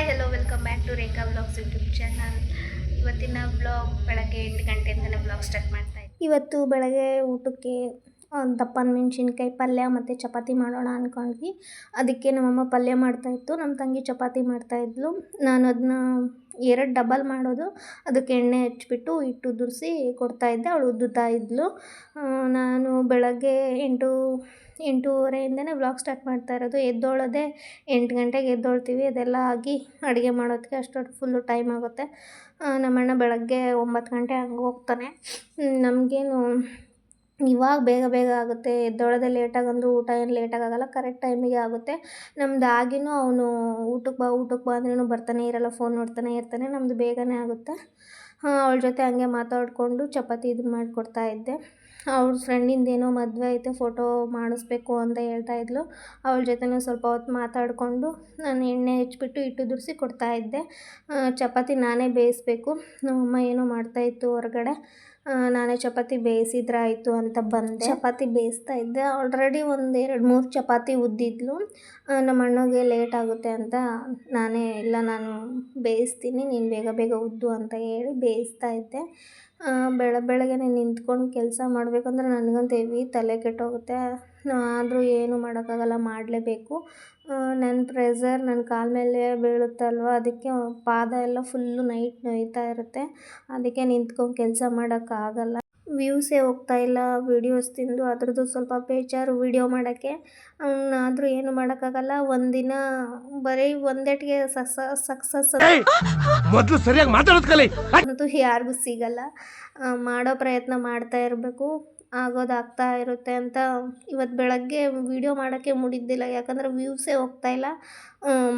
Hi hello welcome back to Rekha blogs YouTube channel ಇವತ್ತಿನ blog ಬೆಳಗ್ಗೆ ಎಂಟು ಗಂಟೆಯಿಂದನೇ blog start ಮಾಡ್ತಾ ಇದ್ದೀನಿ. ಇವತ್ತು ಬೆಳಗ್ಗೆ ಊಟಕ್ಕೆ ದಪ್ಪನ ಮೆಣಸಿನ್ಕಾಯಿ ಪಲ್ಯ ಮತ್ತು ಚಪಾತಿ ಮಾಡೋಣ ಅಂದ್ಕೊಂಡ್ವಿ ಅದಕ್ಕೆ ನಮ್ಮಮ್ಮ ಪಲ್ಯ ಮಾಡ್ತಾಯಿತ್ತು ನಮ್ಮ ತಂಗಿ ಚಪಾತಿ ಮಾಡ್ತಾಯಿದ್ಲು ನಾನು ಅದನ್ನ ಎರಡು ಡಬಲ್ ಮಾಡೋದು. ಅದಕ್ಕೆ ಎಣ್ಣೆ ಹಚ್ಚಿಬಿಟ್ಟು ಹಿಟ್ಟು ಉದುರಿಸಿ ಕೊಡ್ತಾಯಿದ್ದೆ ಅವಳು ಉದ್ದುತ್ತಾ ಇದ್ಲು. ನಾನು ಬೆಳಗ್ಗೆ ಎಂಟು ಎಂಟೂವರೆಯಿಂದನೇ ವ್ಲಾಗ್ ಸ್ಟಾರ್ಟ್ ಮಾಡ್ತಾ ಇರೋದು. ಎದ್ದೋಳೋದೇ ಎಂಟು ಗಂಟೆಗೆ ಎದ್ದೋಳ್ತೀವಿ. ಅದೆಲ್ಲ ಆಗಿ ಅಡುಗೆ ಮಾಡೋದಕ್ಕೆ ಅಷ್ಟೊತ್ತು ಫುಲ್ಲು ಟೈಮ್ ಆಗುತ್ತೆ. ನಮ್ಮಣ್ಣ ಬೆಳಗ್ಗೆ ಒಂಬತ್ತು ಗಂಟೆ ಹಂಗೆ ಹೋಗ್ತಾನೆ. ನಮಗೇನು ಇವಾಗ ಬೇಗ ಬೇಗ ಆಗುತ್ತೆ. ಎದ್ದೊಳದೆ ಲೇಟಾಗಿ ಅಂದರೂ ಊಟ ಏನು ಲೇಟಾಗಿ ಆಗೋಲ್ಲ. ಕರೆಕ್ಟ್ ಟೈಮಿಗೆ ಆಗುತ್ತೆ. ನಮ್ದು ಆಗಿನೂ ಅವನು ಊಟಕ್ಕೆ ಬಾ ಊಟಕ್ಕೆ ಬಾ ಅಂದ್ರೂ ಬರ್ತಾನೆ, ಇರಲ್ಲ ಫೋನ್ ನೋಡ್ತಾನೆ, ಇರ್ತಾನೆ. ನಮ್ಮದು ಬೇಗನೆ ಆಗುತ್ತೆ. ಅವಳ ಜೊತೆ ಹಂಗೆ ಮಾತಾಡಿಕೊಂಡು ಚಪಾತಿ ಇದನ್ನ ಮಾಡಿಕೊಡ್ತಾ ಇದ್ದೆ. ಅವ್ಳ ಫ್ರೆಂಡಿಂದ ಏನೋ ಮದುವೆ ಐತೆ, ಫೋಟೋ ಮಾಡಿಸ್ಬೇಕು ಅಂತ ಹೇಳ್ತಾ ಇದ್ಲು. ಅವಳ ಜೊತೆನೂ ಸ್ವಲ್ಪ ಹೊತ್ತು ಮಾತಾಡಿಕೊಂಡು ನಾನು ಎಣ್ಣೆ ಹಚ್ಬಿಟ್ಟು ಇಟ್ಟು ದುರಿಸಿ ಕೊಡ್ತಾಯಿದ್ದೆ ಚಪಾತಿ ನಾನೇ ಬೇಯಿಸ್ಬೇಕು. ನಮ್ಮಮ್ಮ ಏನೋ ಮಾಡ್ತಾಯಿತ್ತು ಹೊರಗಡೆ. ನಾನೇ ಚಪಾತಿ ಬೇಯಿಸಿದ್ರಾಯ್ತು ಅಂತ ಬಂದೆ. ಚಪಾತಿ ಬೇಯಿಸ್ತಾ ಇದ್ದೆ. ಆಲ್ರೆಡಿ ಒಂದು ಎರಡು ಮೂರು ಚಪಾತಿ ಉದ್ದಿದ್ಲು. ನಮ್ಮ ಅಣ್ಣಗೆ ಲೇಟ್ ಆಗುತ್ತೆ ಅಂತ ನಾನೇ ಇಲ್ಲ, ನಾನು ಬೇಯಿಸ್ತೀನಿ, ನೀನು ಬೇಗ ಬೇಗ ಉದ್ದು ಅಂತ ಹೇಳಿ ಬೇಯಿಸ್ತಾ ಇದ್ದೆ. ಬೆಳ ಬೆಳಗ್ಗೆ ನಿಂತ್ಕೊಂಡು ಕೆಲಸ ಮಾಡಬೇಕಂದ್ರೆ ನನಗಂತೂ ಹೆವಿ ತಲೆ ಕೆಟ್ಟೋಗುತ್ತೆ. ಆದರೂ ಏನು ಮಾಡೋಕ್ಕಾಗಲ್ಲ ಮಾಡಲೇಬೇಕು. ನನ್ನ ಪ್ರೆಸರ್ ನನ್ನ ಕಾಲ ಮೇಲೆ ಬೀಳುತ್ತಲ್ವ? ಅದಕ್ಕೆ ಪಾದ ಎಲ್ಲ ಫುಲ್ಲು ನೈಟ್ ನೋಯ್ತಾ ಇರುತ್ತೆ. ಅದಕ್ಕೆ ನಿಂತ್ಕೊಂಡು ಕೆಲಸ ಮಾಡೋಕ್ಕಾಗಲ್ಲ. ವ್ಯೂಸೇ ಹೋಗ್ತಾ ಇಲ್ಲ ವೀಡಿಯೋಸ್ ತಿಂದು ಅದ್ರದ್ದು ಸ್ವಲ್ಪ ಬೇಜಾರು ವೀಡಿಯೋ ಮಾಡೋಕ್ಕೆ. ಆದರೂ ಏನು ಮಾಡೋಕ್ಕಾಗಲ್ಲ ಒಂದಿನ ಬರೀ ಒಂದೇಟಿಗೆ ಸಸ ಸಕ್ಸಸ್ ಮೊದಲು ಸರಿಯಾಗಿ ಮಾತಾಡೋದು ಕಲಿ. ಅಂತೂ ಯಾರಿಗೂ ಸಿಗಲ್ಲ. ಮಾಡೋ ಪ್ರಯತ್ನ ಮಾಡ್ತಾ ಇರಬೇಕು. ಆಗೋದು ಆಗ್ತಾ ಇರುತ್ತೆ ಅಂತ ಇವತ್ತು ಬೆಳಗ್ಗೆ ವೀಡಿಯೋ ಮಾಡೋಕ್ಕೆ ಮುಡಿದ್ದಿಲ್ಲ. ಯಾಕಂದರೆ ವ್ಯೂವ್ಸೇ ಹೋಗ್ತಾ ಇಲ್ಲ.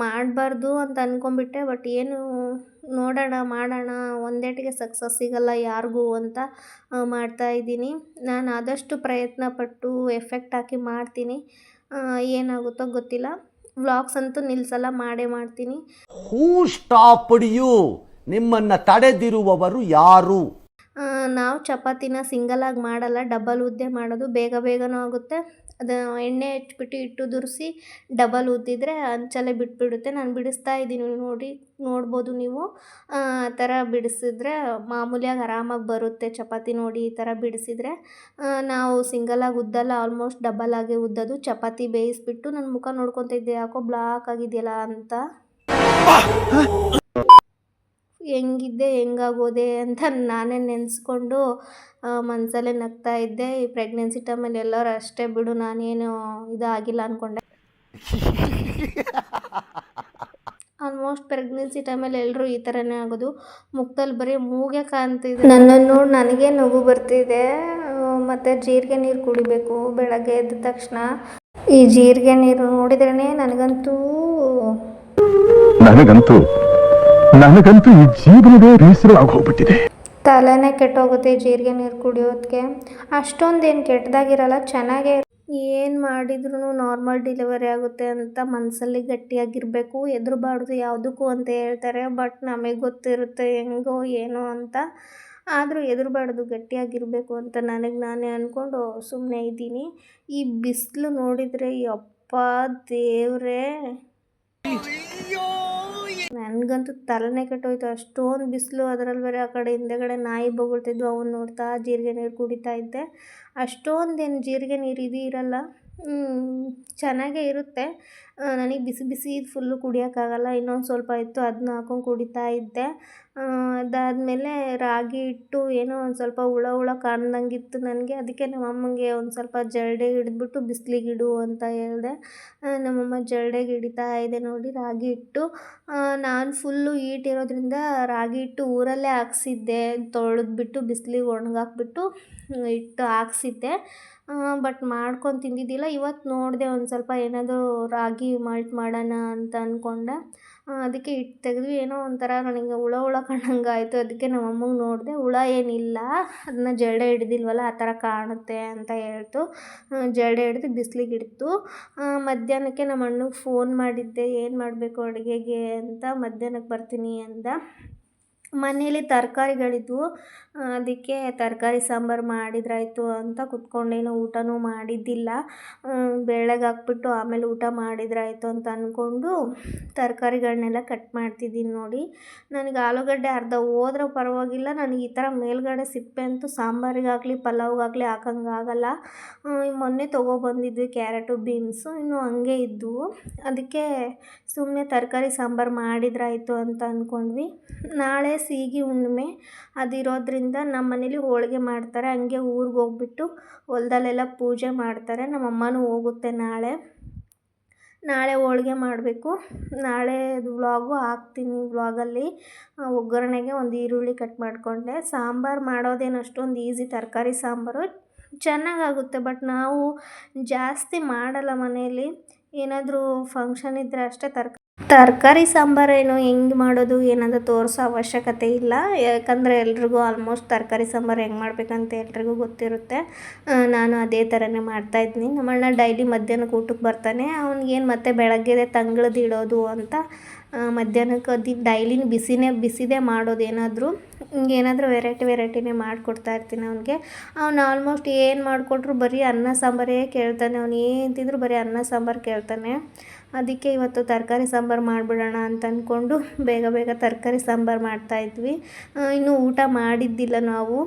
ಮಾಡಬಾರ್ದು ಅಂತ ಅಂದ್ಕೊಂಬಿಟ್ಟೆ ಬಟ್ ಏನು ನೋಡೋಣ, ಮಾಡೋಣ, ಒಂದೇಟಿಗೆ ಸಕ್ಸಸ್ ಸಿಗಲ್ಲ ಯಾರಿಗೂ ಅಂತ ಮಾಡ್ತಾ ಇದ್ದೀನಿ. ನಾನು ಆದಷ್ಟು ಪ್ರಯತ್ನ ಪಟ್ಟು ಎಫೆಕ್ಟ್ ಹಾಕಿ ಮಾಡ್ತೀನಿ. ಏನಾಗುತ್ತೋ ಗೊತ್ತಿಲ್ಲ. ವ್ಲಾಗ್ಸ್ ಅಂತೂ ನಿಲ್ಲಿಸಲ್ಲ ಮಾಡೇ ಮಾಡ್ತೀನಿ. ಹೂ ಸ್ಟಾಪ್ ಯು ನಿಮ್ಮನ್ನು ತಡೆದಿರುವವರು ಯಾರು? ನಾವು ಚಪಾತಿನ ಸಿಂಗಲಾಗಿ ಮಾಡಲ್ಲ ಡಬಲ್ ಉದ್ದೆ ಮಾಡೋದು ಬೇಗ ಬೇಗನೂ ಆಗುತ್ತೆ. ಅದು ಎಣ್ಣೆ ಹಚ್ಬಿಟ್ಟು ಹಿಟ್ಟು ದುರಿಸಿ ಡಬಲ್ ಉದ್ದಿದ್ರೆ ಅಂಚಲ್ಲೇ ಬಿಟ್ಬಿಡುತ್ತೆ. ನಾನು ಬಿಡಿಸ್ತಾ ಇದ್ದೀನಿ ನೋಡಿ, ನೋಡ್ಬೋದು ನೀವು. ಆ ಥರ ಬಿಡಿಸಿದ್ರೆ ಮಾಮೂಲಿಯಾಗಿ ಆರಾಮಾಗಿ ಬರುತ್ತೆ ಚಪಾತಿ ನೋಡಿ ಈ ಥರ ಬಿಡಿಸಿದ್ರೆ. ನಾವು ಸಿಂಗಲಾಗಿ ಉದ್ದಲ್ಲ ಆಲ್ಮೋಸ್ಟ್ ಡಬಲ್ ಆಗಿ ಉದ್ದದು ಚಪಾತಿ ಬೇಯಿಸ್ಬಿಟ್ಟು ನನ್ನ ಮುಖ ನೋಡ್ಕೊತಿದ್ದೆ ಯಾಕೋ ಬ್ಲಾಕ್ ಆಗಿದೆಯಲ್ಲ ಅಂತ. ಹೆಂಗಿದ್ದೆ ಹೆಂಗಾಗೋದೆ ಅಂತ ನಾನೇ ನೆನೆಸ್ಕೊಂಡು ಮನಸಲ್ಲೇ ನಗ್ತಾ ಇದ್ದೆ. ಈ ಪ್ರೆಗ್ನೆನ್ಸಿ ಟೈಮಲ್ಲಿ ಎಲ್ಲರೂ ಅಷ್ಟೇ ಬಿಡು ನಾನೇನು ಇದಾಗಿಲ್ಲ ಅಂದ್ಕೊಂಡೆ ಆಲ್ಮೋಸ್ಟ್ ಪ್ರೆಗ್ನೆನ್ಸಿ ಟೈಮಲ್ಲಿ ಎಲ್ಲರೂ ಈ ಥರನೇ ಆಗೋದು. ಮುಖದಲ್ಲಿ ಬರೀ ಮೂಗೆ ಕಾಣ್ತಿದೆ. ನನ್ನನ್ನು ನೋಡಿ ನನಗೆ ನಗು ಬರ್ತಿದೆ. ಮತ್ತು ಜೀರಿಗೆ ನೀರು ಕುಡಿಬೇಕು ಬೆಳಗ್ಗೆ ಎದ್ದ ತಕ್ಷಣ. ಈ ಜೀರಿಗೆ ನೀರು ನೋಡಿದ್ರೇ ನನಗಂತೂ ನನಗಂತೂ ನನಗಂತೂ ಈ ಜೀವನವೇ ಬೇಸರ ಹೋಗ್ಬಿಟ್ಟಿದೆ. ತಲೆನೇ ಕೆಟ್ಟೋಗುತ್ತೆ, ಜೀರಿಗೆ ನೀರು ಕುಡಿಯೋದಕ್ಕೆ ಅಷ್ಟೊಂದೇನು ಕೆಟ್ಟದಾಗಿರಲ್ಲ, ಚೆನ್ನಾಗೇ ಏನು ಮಾಡಿದ್ರು ನಾರ್ಮಲ್ ಡೆಲಿವರಿ ಆಗುತ್ತೆ ಅಂತ ಮನಸ್ಸಲ್ಲಿ ಗಟ್ಟಿಯಾಗಿರಬೇಕು, ಎದುರುಬಾರ್ದು ಯಾವುದಕ್ಕೂ ಅಂತ ಹೇಳ್ತಾರೆ ಬಟ್ ನಮಗೆ ಗೊತ್ತಿರುತ್ತೆ ಹೆಂಗೋ ಏನೋ ಅಂತ. ಆದರೂ ಎದುರುಬಾರ್ದು ಗಟ್ಟಿಯಾಗಿರಬೇಕು ಅಂತ ನನಗೆ ನಾನೇ ಅಂದ್ಕೊಂಡು ಸುಮ್ಮನೆ ಇದ್ದೀನಿ. ಈ ಬಿಸಿಲು ನೋಡಿದರೆ ಯಪ್ಪ ದೇವ್ರೇ. ನನಗಂತೂ ತಲೆನೇ ಕೆಟ್ಟೋಯ್ತು. ಅಷ್ಟೊಂದು ಬಿಸಿಲು ಅದರಲ್ಲಿ ಬೇರೆ ಆ ಕಡೆ ಹಿಂದೆಗಡೆ ನಾಯಿ ಬೊಗಳ್ತಿದ್ವು ಅವನ್ನ ನೋಡ್ತಾ ಜೀರಿಗೆ ನೀರು ಕುಡಿತಾ ಇದ್ದೆ. ಅಷ್ಟೊಂದೇನು ಜೀರಿಗೆ ನೀರು ಇದು ಇರಲ್ಲ. ಚೆನ್ನಾಗೇ ಇರುತ್ತೆ. ನನಗೆ ಬಿಸಿ ಬಿಸಿ ಫುಲ್ಲು ಕುಡಿಯೋಕ್ಕಾಗಲ್ಲ, ಇನ್ನೊಂದು ಸ್ವಲ್ಪ ಇತ್ತು ಅದನ್ನ ಹಾಕೊಂಡು ಕುಡಿತಾ ಇದ್ದೆ. ಅದಾದಮೇಲೆ ರಾಗಿ ಹಿಟ್ಟು ಏನೋ ಒಂದು ಸ್ವಲ್ಪ ಹುಳ ಹುಳ ಕಾಣ್ದಂಗಿತ್ತು ನನಗೆ. ಅದಕ್ಕೆ ನಮ್ಮ ಅಮ್ಮಂಗೆ ಒಂದು ಸ್ವಲ್ಪ ಜರಡೆ ಹಿಡಿದ್ಬಿಟ್ಟು ಬಿಸಿಲಿಗೆ ಇಡು ಅಂತ ಹೇಳಿದೆ. ನಮ್ಮಮ್ಮ ಜರಡೆಗೆ ಹಿಡಿತಾ ಇದೆ ನೋಡಿ ರಾಗಿ ಹಿಟ್ಟು. ನಾನು ಫುಲ್ಲು ಈಟ್ ಇರೋದ್ರಿಂದ ರಾಗಿ ಹಿಟ್ಟು ಊರಲ್ಲೇ ಹಾಕ್ಸಿದ್ದೆ. ತೊಳೆದ್ಬಿಟ್ಟು ಬಿಸಿಲಿಗೆ ಒಣಗಾಕ್ಬಿಟ್ಟು ಹಿಟ್ಟು ಹಾಕ್ಸಿದ್ದೆ. ಬಟ್ ಮಾಡ್ಕೊಂಡು ತಿಂದಿದ್ದಿಲ್ಲ. ಇವತ್ತು ನೋಡಿದೆ ಒಂದು ಸ್ವಲ್ಪ ಏನಾದರೂ ರಾಗಿ ಮಾಲ್ಟ್ ಮಾಡೋಣ ಅಂತ ಅಂದ್ಕೊಂಡೆ ಅದಕ್ಕೆ ಹಿಟ್ಟು ತೆಗೆದು ಏನೋ ಒಂಥರ ನನಗೆ ಹುಳ ಹುಳ ಕಂಡಂಗೆ ಆಯಿತು ಅದಕ್ಕೆ ನಮ್ಮ ಅಮ್ಮಂಗೆ ನೋಡಿದೆ, ಹುಳ ಏನಿಲ್ಲ ಅದನ್ನ ಜಡೆ ಹಿಡ್ದಿಲ್ವಲ್ಲ, ಆ ಥರ ಕಾಣುತ್ತೆ ಅಂತ ಹೇಳ್ತು. ಜಡೆ ಹಿಡ್ದು ಬಿಸಿಲಿಗೆ ಇಡ್ತು. ಮಧ್ಯಾಹ್ನಕ್ಕೆ ನಮ್ಮ ಅಣ್ಣಗೆ ಫೋನ್ ಮಾಡಿದ್ದೆ, ಏನು ಮಾಡಬೇಕು ಅಡುಗೆಗೆ? ಅಂತ ಮಧ್ಯಾಹ್ನಕ್ಕೆ ಬರ್ತೀನಿ ಅಂದ. ಮನೇಲಿ ತರಕಾರಿಗಳಿದ್ವು. ಅದಕ್ಕೆ ತರಕಾರಿ ಸಾಂಬಾರು ಮಾಡಿದ್ರಾಯಿತು ಅಂತ ಕುತ್ಕೊಂಡೇನು ಊಟನೂ ಮಾಡಿದ್ದಿಲ್ಲ. ಬೇಳೆಗೆ ಹಾಕ್ಬಿಟ್ಟು ಆಮೇಲೆ ಊಟ ಮಾಡಿದ್ರಾಯಿತು ಅಂತ ಅಂದ್ಕೊಂಡು ತರಕಾರಿಗಳನ್ನೆಲ್ಲ ಕಟ್ ಮಾಡ್ತಿದ್ದೀನಿ ನೋಡಿ. ನನಗೆ ಆಲೂಗಡ್ಡೆ ಅರ್ಧ ಹೋದ್ರೆ ಪರವಾಗಿಲ್ಲ. ನನಗೆ ಈ ಥರ ಮೇಲ್ಗಡೆ ಸಿಪ್ಪೆ ಅಂತೂ ಸಾಂಬಾರಿಗಾಗಲಿ, ಪಲಾವ್ಗಾಗಲಿ ಹಾಕಂಗಾಗಲ್ಲ ಮೊನ್ನೆ ತೊಗೊಬಂದಿದ್ವಿ ಕ್ಯಾರೆಟು, ಬೀನ್ಸು. ಇನ್ನು ಹಂಗೆ ಇದ್ದವು ಅದಕ್ಕೆ ಸುಮ್ಮನೆ ತರಕಾರಿ ಸಾಂಬಾರು ಮಾಡಿದ್ರಾಯಿತು ಅಂತ ಅಂದ್ಕೊಂಡ್ವಿ ನಾಳೆ ಸೀಗಿ ಹುಣ್ಣಿಮೆ ಅದಿರೋದ್ರಿಂದ ನಮ್ಮ ಮನೇಲಿ ಹೋಳಿಗೆ ಮಾಡ್ತಾರೆ. ಹಂಗೆ ಊರಿಗೆ ಹೋಗ್ಬಿಟ್ಟು ಹೊಲ್ದಲ್ಲೆಲ್ಲ ಪೂಜೆ ಮಾಡ್ತಾರೆ. ನಮ್ಮ ಅಮ್ಮನೂ ಹೋಗುತ್ತೆ ನಾಳೆ. ನಾಳೆ ಹೋಳಿಗೆ ಮಾಡಬೇಕು. ನಾಳೆ ವ್ಲಾಗು ಹಾಕ್ತೀನಿ ವ್ಲಾಗಲ್ಲಿ. ಒಗ್ಗರಣೆಗೆ ಒಂದು ಈರುಳ್ಳಿ ಕಟ್ ಮಾಡಿಕೊಂಡೆ. ಸಾಂಬಾರು ಮಾಡೋದೇನು ಅಷ್ಟೊಂದು ಈಸಿ ತರಕಾರಿ ಸಾಂಬಾರು. ಚೆನ್ನಾಗಾಗುತ್ತೆ, ಬಟ್ ನಾವು ಜಾಸ್ತಿ ಮಾಡಲ್ಲ ಮನೆಯಲ್ಲಿ ಏನಾದರೂ ಫಂಕ್ಷನ್ ಇದ್ದರೆ ಅಷ್ಟೇ ತರಕಾರಿ ತರಕಾರಿ ಸಾಂಬಾರೇನು ಹೆಂಗೆ ಮಾಡೋದು, ಏನಂತ ತೋರಿಸೋ ಅವಶ್ಯಕತೆ ಇಲ್ಲ. ಯಾಕಂದರೆ ಎಲ್ರಿಗೂ ಆಲ್ಮೋಸ್ಟ್ ತರಕಾರಿ ಸಾಂಬಾರು ಹೆಂಗೆ ಮಾಡಬೇಕಂತ ಎಲ್ರಿಗೂ ಗೊತ್ತಿರುತ್ತೆ. ನಾನು ಅದೇ ಥರನೇ ಮಾಡ್ತಾಯಿದ್ದೀನಿ ನಮ್ಮಣ್ಣ ಡೈಲಿ ಮಧ್ಯಾಹ್ನಕ್ಕೆ ಊಟಕ್ಕೆ ಬರ್ತಾನೆ. ಅವ್ನಿಗೇನು ಮತ್ತೆ ಬೆಳಗ್ಗೆ ತಂಗ್ಳದ್ದು ಇಡೋದು ಅಂತ ಮಧ್ಯಾಹ್ನಕ್ಕೆ ಅದು ಡೈಲಿನ ಬಿಸಿನೇ, ಬಿಸಿದೇ ಮಾಡೋದು ಏನಾದರೂ. ಏನಾದರೂ ವೆರೈಟಿ ವೆರೈಟಿನೇ ಮಾಡಿಕೊಡ್ತಾ ಇರ್ತೀನಿ ಅವನಿಗೆ. ಅವ್ನು ಆಲ್ಮೋಸ್ಟ್ ಏನು ಮಾಡಿಕೊಟ್ರು ಬರೀ ಅನ್ನ ಸಾಂಬಾರೇ ಕೇಳ್ತಾನೆ. ಅವ್ನು ಏನು ತಿಂದರೂ ಬರೀ ಅನ್ನ ಸಾಂಬಾರು ಕೇಳ್ತಾನೆ. ಅದಕ್ಕೆ ಇವತ್ತು ತರಕಾರಿ ಸಾಂಬಾರು ಮಾಡಿಬಿಡೋಣ ಅಂತ ಅಂದ್ಕೊಂಡು ಬೇಗ ಬೇಗ ತರಕಾರಿ ಸಾಂಬಾರು ಮಾಡ್ತಾಯಿದ್ವಿ ಇನ್ನೂ ಊಟ ಮಾಡಿದ್ದಿಲ್ಲ ನಾವು.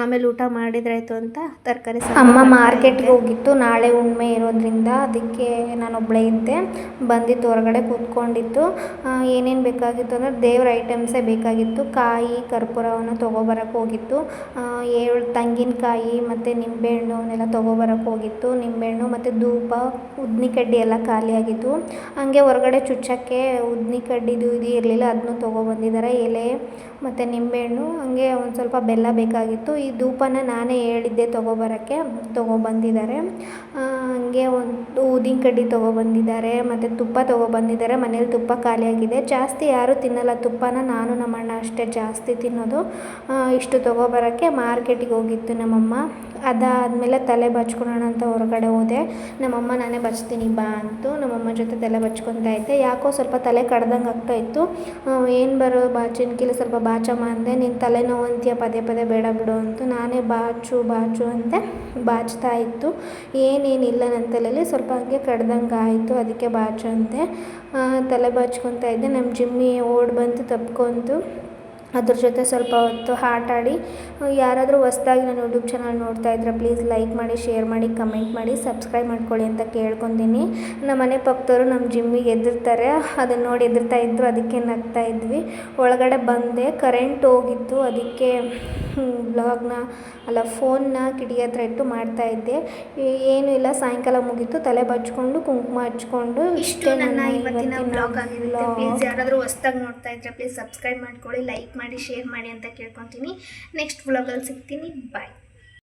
ಆಮೇಲೆ ಊಟ ಮಾಡಿದ್ರಾಯ್ತು ಅಂತ ತರಕಾರಿ ಅಮ್ಮ ಮಾರ್ಕೆಟ್ಗೆ ಹೋಗಿತ್ತು. ನಾಳೆ ಉಣ್ಮೆ ಇರೋದ್ರಿಂದ ಅದಕ್ಕೆ ನಾನೊಬ್ಬಳೇ ಇದ್ದೆ. ಬಂದಿತ್ತು ಹೊರಗಡೆ ಕೂತ್ಕೊಂಡಿತ್ತು ಏನೇನು ಬೇಕಾಗಿತ್ತು ಅಂದರೆ ದೇವ್ರ ಐಟಮ್ಸೇ ಬೇಕಾಗಿತ್ತು. ಕಾಯಿ ಕರ್ಪೂರವನ್ನು ತೊಗೊಬರಕ್ಕೆ ಹೋಗಿತ್ತು. ಏಳು ತೆಂಗಿನಕಾಯಿ ಮತ್ತು ನಿಂಬೆಹಣ್ಣು ಅವನ್ನೆಲ್ಲ ತೊಗೊಬರಕ್ಕೆ ಹೋಗಿತ್ತು. ನಿಂಬೆಹಣ್ಣು ಮತ್ತು ಧೂಪ ಉದ್ನಿ ಕಡ್ಡಿ ಎಲ್ಲ ಖಾಲಿಯಾಗಿತ್ತು. ಹಂಗೆ ಹೊರಗಡೆ ಚುಚ್ಚಕ್ಕೆ ಉದ್ನಿ ಕಡ್ಡಿದು ಇದು ಇರಲಿಲ್ಲ ಅದನ್ನು ತೊಗೊಬಂದಿದ್ದಾರೆ. ಎಲೆ ಮತ್ತು ನಿಂಬೆಹಣ್ಣು ಹಾಗೆ ಒಂದು ಸ್ವಲ್ಪ ಬೆಲ್ಲ ಬೇಕಾಗಿತ್ತು. ಈ ಧೂಪನ ನಾನೇ ಹೇಳಿದ್ದೆ ತೊಗೊಬರೋಕ್ಕೆ ತೊಗೊಬಂದಿದ್ದಾರೆ. ಹಂಗೆ ಒಂದು ಊದಿನ ಕಡ್ಡಿ ತೊಗೊಬಂದಿದ್ದಾರೆ ಮತ್ತು ತುಪ್ಪ ತೊಗೊಬಂದಿದ್ದಾರೆ ಮನೇಲಿ ತುಪ್ಪ ಖಾಲಿಯಾಗಿದೆ. ಜಾಸ್ತಿ ಯಾರೂ ತಿನ್ನಲ್ಲ, ತುಪ್ಪನ ನಾನು ನಮ್ಮಣ್ಣ ಅಷ್ಟೇ ಜಾಸ್ತಿ ತಿನ್ನೋದು. ಇಷ್ಟು ತೊಗೊಬರೋಕ್ಕೆ ಮಾರ್ಕೆಟಿಗೆ ಹೋಗಿತ್ತು ನಮ್ಮಮ್ಮ. ಅದಾದಮೇಲೆ ತಲೆ ಬಚ್ಕೊಳ್ಳೋಣ ಅಂತ ಹೊರಗಡೆ ಹೋದೆ. ನಮ್ಮಮ್ಮ, ನಾನೇ ಬಚ್ತೀನಿ, ಬಾ ಅಂತು ನಮ್ಮಮ್ಮ ಜೊತೆ ತಲೆ ಬಚ್ಕೊತಾ ಇದ್ದೆ. ಯಾಕೋ ಸ್ವಲ್ಪ ತಲೆ ಕಡ್ದಂಗೆ ಆಗ್ತಾ ಇತ್ತು. ಏನು ಬರೋ ಬಾಚಿನ್ಕಿಲಿ ಸ್ವಲ್ಪ ಬಾಚಮ್ಮ ಅಂದೆ. ನೀನು ತಲೆನೋವು ಅಂತೀಯ ಪದೇ ಪದೇ ಬೇಡ ಬಿಡು ಅಂತು ನಾನೇ ಬಾಚು ಬಾಚು ಅಂತ ಬಾಚ್ತಾ ಇತ್ತು. ಏನೇನಿಲ್ಲ ನನ್ನ ತಲೆಯಲ್ಲಿ ಸ್ವಲ್ಪ ಹಂಗೆ ಕಡ್ದಂಗೆ ಆಯಿತು, ಅದಕ್ಕೆ ಬಾಚು ಅಂದೆ ತಲೆ ಬಾಚ್ಕೊತಾ ಇದ್ದೆ. ನಮ್ಮ ಜಿಮ್ಮಿ ಓಡಿ ಬಂತು ತಪ್ಕೊಂತು. ಅದ್ರ ಜೊತೆ ಸ್ವಲ್ಪ ಹೊತ್ತು ಆಟ ಆಡಿ ಯಾರಾದರೂ ಹೊಸ್ದಾಗಿ ನನ್ನ ಯೂಟ್ಯೂಬ್ ಚಾನಲ್ ನೋಡ್ತಾ ಇದ್ರೆ ಪ್ಲೀಸ್ ಲೈಕ್ ಮಾಡಿ, ಶೇರ್ ಮಾಡಿ, ಕಮೆಂಟ್ ಮಾಡಿ, ಸಬ್ಸ್ಕ್ರೈಬ್ ಮಾಡ್ಕೊಳ್ಳಿ ಅಂತ ಕೇಳ್ಕೊತೀನಿ. ನಮ್ಮ ಮನೆ ಪಕ್ಕದವರು ನಮ್ಮ ಜಿಮ್ಮಿಗೆ ಎದುರ್ತಾರೆ ಅದನ್ನು ನೋಡಿ ಎದುರ್ತಾ ಇದ್ರು, ಅದಕ್ಕೆ ನಗ್ತಾ ಇದ್ವಿ. ಒಳಗಡೆ ಬಂದೆ. ಕರೆಂಟ್ ಹೋಗಿತ್ತು. ಅದಕ್ಕೆ ಬ್ಲಾಗ್ನ ಅಲ್ಲ ಫೋನ್ನ ಕಿಡಿ ಹತ್ರ ಇಟ್ಟು ಮಾಡ್ತಾ ಇದ್ದೆ. ಏನು ಇಲ್ಲ ಸಾಯಂಕಾಲ ಮುಗೀತು ತಲೆ ಬಚ್ಕೊಂಡು ಕುಂಕುಮ ಹಚ್ಕೊಂಡು ಇಷ್ಟು ನನ್ನ ಇವತ್ತಿನ ಬ್ಲಾಗ್ ಆಗಿರುತ್ತೆ. ಪ್ಲೀಸ್ ಯಾರಾದರೂ ಹೊಸ್ದಾಗಿ ನೋಡ್ತಾ ಇದ್ರೆ ಪ್ಲೀಸ್ ಸಬ್ಸ್ಕ್ರೈಬ್ ಮಾಡ್ಕೊಳ್ಳಿ ಲೈಕ್ ಮಾಡಿ ಶೇರ್ ಮಾಡಿ ಅಂತ ಕೇಳ್ಕೊತೀನಿ. ನೆಕ್ಸ್ಟ್ ಬ್ಲಾಗಲ್ಲಿ ಸಿಗ್ತೀನಿ. ಬಾಯ್